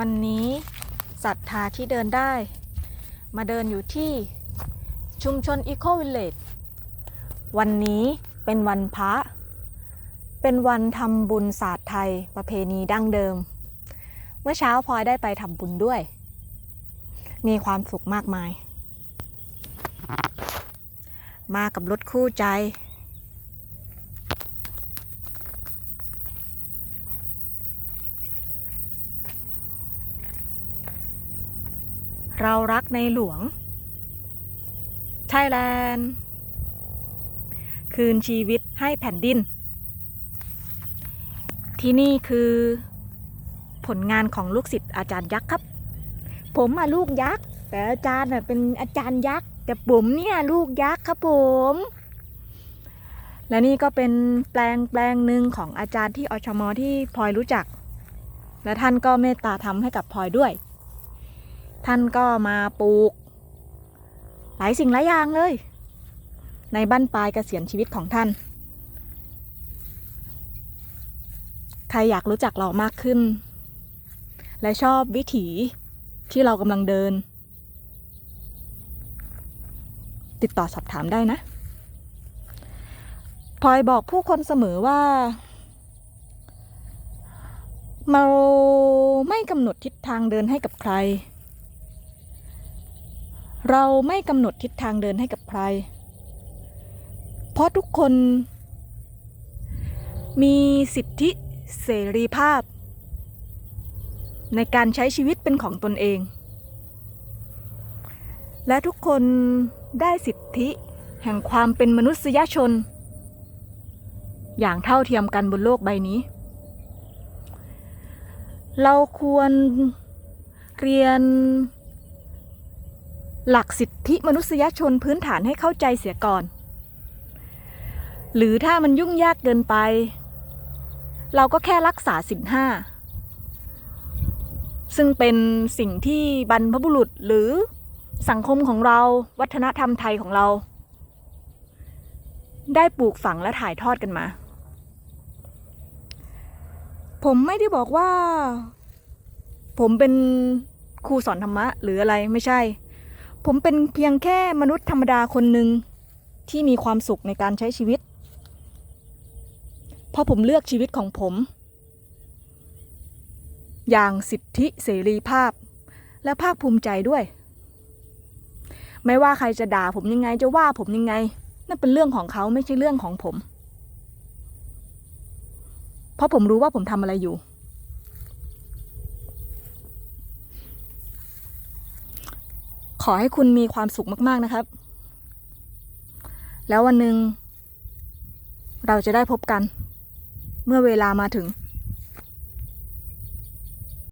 วันนี้ศรัทธาที่เดินได้ มาเดินอยู่ที่ชุมชนอีโควิลเลจวันนี้เป็นวันพระ เป็นวันทำบุญศาสตร์ไทยประเพณีดั้งเดิม เมื่อเช้าพลอยได้ไปทำบุญด้วย มีความสุขมากมาย มากับรถคู่ใจ เรารักในหลวงไทยแลนด์คืนชีวิตให้แผ่นดิน ที่นี่คือผลงานของลูกศิษย์อาจารย์ยักษ์ครับ ผมอะลูกยักษ์ แต่อาจารย์เป็นอาจารย์ยักษ์ แต่ผมเนี่ยลูกยักษ์ครับผม และนี่ก็เป็นแปลงแปลงหนึ่งของอาจารย์ที่อชมที่พลอยรู้จัก และท่านก็เมตตาทำให้กับพลอยด้วย ท่านก็มาปลูก หลายสิ่งหลายอย่างเลย ในบ้านปลายเกษียณชีวิตของท่าน ใครอยากรู้จักเรามากขึ้น และชอบวิถีที่เรากำลังเดิน ติดต่อสอบถามได้นะพลอยบอกผู้คนเสมอว่าเราไม่กำหนดทิศทางเดินให้กับใคร เราไม่กำหนดทิศทางเดินให้กับใคร เพราะทุกคนมีสิทธิเสรีภาพ ในการใช้ชีวิตเป็นของตนเอง และทุกคนได้สิทธิแห่งความเป็นมนุษยชน อย่างเท่าเทียมกันบนโลกใบนี้ เราควรเรียน หลักสิทธิมนุษยชนพื้นฐานให้เข้าใจเสียก่อน หรือถ้ามันยุ่งยากเกินไป เราก็แค่รักษาสินห้า ซึ่งเป็นสิ่งที่บรรพบุรุษหรือสังคมของเราวัฒนธรรมไทยของเรา ได้ปลูกฝังและถ่ายทอดกันมา ผมไม่ได้บอกว่า ผมเป็นครูสอนธรรมะหรืออะไรไม่ใช่ ผมเป็นเพียงแค่มนุษย์ธรรมดาคนหนึ่งที่มีความสุขในการใช้ชีวิต เพราะผมเลือกชีวิตของผม อย่างสิทธิเสรีภาพ และภาคภูมิใจด้วย ไม่ว่าใครจะด่าผมยังไงจะว่าผมยังไง นั่นเป็นเรื่องของเขาไม่ใช่เรื่องของผม เพราะผมรู้ว่าผมทำอะไรอยู่ ขอให้คุณมีความสุขมาก ๆนะครับ แล้ววันหนึ่งเราจะได้พบกัน เมื่อเวลามาถึง